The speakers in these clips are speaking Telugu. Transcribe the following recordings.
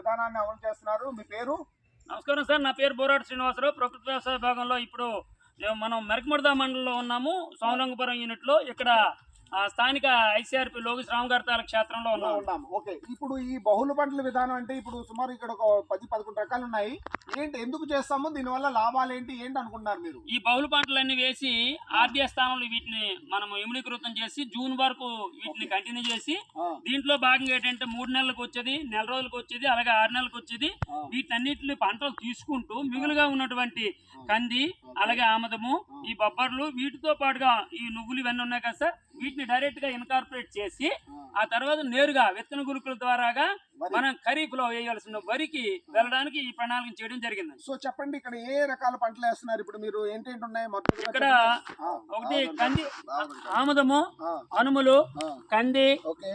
విధానాన్ని అమలు చేస్తున్నారు. మీ పేరు? నమస్కారం సార్ నా పేరు బోరాటి శ్రీనివాసరావు. ప్రకృతి వ్యవసాయ విభాగంలో ఇప్పుడు మేము మనం మెరకముడదా మండలంలో ఉన్నాము. సోమరంగపురం యూనిట్లో ఇక్కడ స్థానిక ఐసీఆర్పి లోకేష్ రామ్ గారి క్షేత్రంలో ఉన్నాము ఓకే. ఇప్పుడు ఈ బహుళ పంటల విధానం అంటే ఇప్పుడు సుమారు ఇక్కడ ఒక పది పదకొండు రకాలు ఉన్నాయి. ఏంటి ఎందుకు చేస్తాము? దీనివల్ల లాభాలు ఏంటి? ఏంటి అనుకుంటున్నారు మీరు? ఈ బహుళ పంటలన్నీ వేసి ఆర్డీఏ స్థానంలో వీటిని మనం ఇమిడీకృతం చేసి జూన్ వరకు వీటిని కంటిన్యూ చేసి దీంట్లో భాగంగా ఏంటంటే మూడు నెలలకు వచ్చేది నెల రోజులకు వచ్చేది అలాగే ఆరు నెలలకు వచ్చేది. వీటన్నిటిని పంటలు తీసుకుంటూ మిగులుగా ఉన్నటువంటి కంది అలాగే ఆమదము ఈ బొబ్బర్లు వీటితో పాటుగా ఈ నువ్వులు ఇవన్నీ ఉన్నాయి కదా సార్. వీటిని డైరెక్ట్గా ఇన్కార్పొరేట్ చేసి ఆ. తర్వాత నేరుగా విత్తన గురుకుల ద్వారాగా వరి. మనం ఖరీఫ్లో వేయాల్సిన వరికి వెళ్ళడానికి ఈ ప్రణాళిక చేయడం జరిగింది. సో చెప్పండి ఇక్కడ ఏ రకాల పంటలు వేస్తున్నారు? ఇప్పుడు మీరు ఏంటేంటి ఉన్నాయి? మొత్తం ఇక్కడ ఒకటి కంది ఆముదము. అనుములు కంది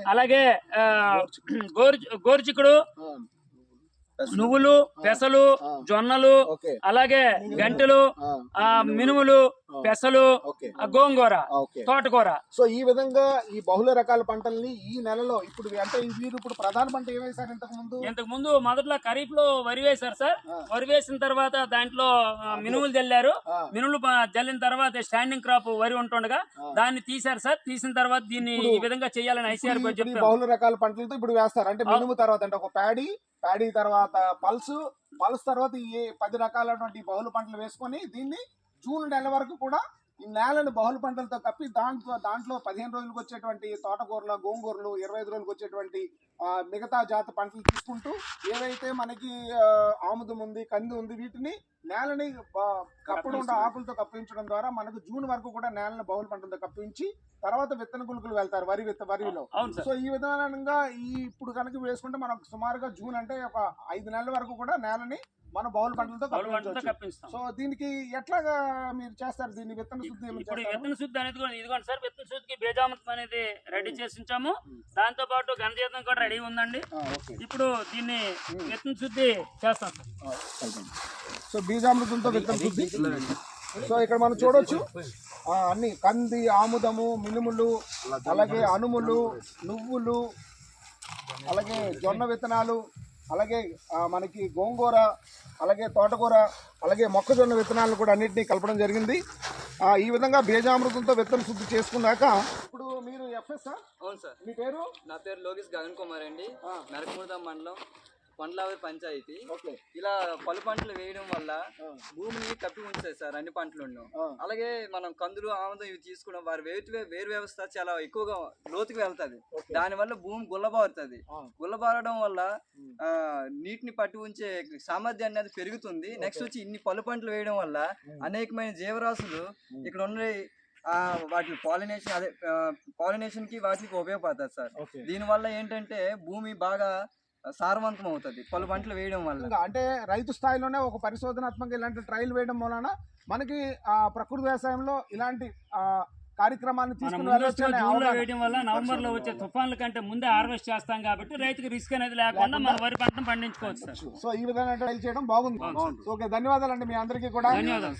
అలాగే గోరు గోరుచిక్కుడు. ఆ, నువ్వులు పెసలు. జొన్నలు అలాగే గంటెలు మినుములు పెసలు గోంగూర తోటకూర. సో ఈ విధంగా ఈ బహుళ రకాల పంటల్ని ఈ నెలలో ఇప్పుడు అంటే వీరు ఇప్పుడు ప్రధాన పంట ఏం వేశారు ఇంతకు ముందు? ఇంతకు ముందు మొదట్లో ఖరీఫ్లో వరి వేశారు సార్. వరి వేసిన తర్వాత దాంట్లో ఆ, మినుములు జల్లారు. ప- జల్లిన తర్వాత స్టాండింగ్ క్రాప్ వరి ఉంటుండగా. దాన్ని తీశారు సార్. తీసిన తర్వాత దీన్ని ఈ విధంగా చేయాలని ఐసీఆర్ చెప్పారు. బహుళ రకాల పంటలతో ఇప్పుడు వేస్తారు. అంటే మినుము తర్వాత అంటే ఒక ప్యాడీ ప్యాడీ తర్వాత పల్స్ పల్స్ తర్వాత ఈ పది రకాలైనటువంటి ఈ బహుళ పంటలు వేసుకొని దీన్ని జూన్ నెల వరకు కూడా ఈ నేలను బహుళ పంటలతో కప్పి దాంట్లో దాంట్లో పదిహేను రోజులకు వచ్చేటువంటి తోటకూరలు గోంగూరలు ఇరవై ఐదు రోజులకు వచ్చేటువంటి మిగతా జాతి పంటలు తీసుకుంటూ ఏవైతే మనకి ఆముదం ఉంది కంది ఉంది వీటిని నేలని కప్పడం ఉండే ఆకులతో కప్పించడం ద్వారా మనకు జూన్ వరకు కూడా నేలను బహుళ పంటలతో కప్పించి తర్వాత విత్తన గులుకులు వెళ్తారు వరి విత్త వరిలో. సో ఈ విధానంగా ఈ ఇప్పుడు కనుక వేసుకుంటే మనకు సుమారుగా జూన్ అంటే ఒక ఐదు నెలల వరకు కూడా నేలని మన బౌల్ పంటలతో సో దీనికి ఎట్లాగా మీరు చేస్తారు దీన్ని విత్తన శుద్ధి ఇప్పుడు? విత్తన శుద్ధి అనేది కూడా ఇదిగోండి సార్ విత్తన శుద్ధికి బీజామృతం అనేది రెడీ చేసి ఉంచాము. దాంతో పాటు ఘనజీతం కూడా రెడీ ఉందండి. ఆ, ఓకే. ఇప్పుడు దీన్ని విత్తన శుద్ధి చేస్తాం. సో బీజామృతంతో విత్తన శుద్ధి? సో ఇక్కడ మనం చూడొచ్చు. ఆ, అన్ని కంది ఆముదము మినుములు అలాగే అనుములు నువ్వులు అలాగే జొన్న విత్తనాలు అలాగే మనకి గోంగూర అలాగే తోటకూర అలాగే మొక్కజొన్న విత్తనాలను కూడా అన్నింటినీ కలపడం జరిగింది. ఆ, ఈ విధంగా బీజామృతంతో విత్తన శుద్ధి చేసుకున్నాక ఇప్పుడు మీరు ఎఫ్ఎస్ అవును సార్. మీ పేరు? నా పేరు లోకేష్ గగన్ కుమార్ అండి. ఆ. నరకమూర్ధం మండలం పండ్లావరి పంచాయతీ. ఓకే. ఇలా పలు పంటలు వేయడం వల్ల. భూమిని కప్పి ఉంచాయి సార్ అన్ని పంటలను. అలాగే మనం కందులు ఆముదం ఇవి తీసుకోవడం వారి వేరు వేరు వ్యవస్థ చాలా ఎక్కువగా లోతుకు వెళ్తుంది. దానివల్ల భూమి గుల్లబారుతుంది. గుల్లబారడం వల్ల నీటిని పట్టి ఉంచే సామర్థ్యం అనేది పెరుగుతుంది. నెక్స్ట్ వచ్చి ఇన్ని పలు పంటలు వేయడం వల్ల అనేకమైన జీవరాశులు ఇక్కడ ఉన్న ఆ, వాటి పాలినేషన్ అదే పాలినేషన్కి వాటికి ఉపయోగపడుతుంది సార్. దీనివల్ల ఏంటంటే భూమి బాగా సారవంతం అవుతుంది. పలు పంటలు వేయడం వల్ల. అంటే రైతు స్థాయిలోనే ఒక పరిశోధనాత్మక ఇలాంటి ట్రయల్ వేయడం వలన మనకి ఆ ప్రకృతి వ్యవసాయంలో ఇలాంటి ఆ కార్యక్రమాన్ని. వేయడం వల్ల నవంబర్లో వచ్చే తుఫాన్ల కంటే ముందే హార్వెస్ట్ చేస్తాం కాబట్టి రైతుకి రిస్క్ అనేది లేకుండా మన వరి పంటను పండించుకోవచ్చు సార్. సో ఈ విధంగా ట్రయల్ చేయడం బాగుంది. ఓకే ధన్యవాదాలండి మీ అందరికీ కూడా. ధన్యవాదాలు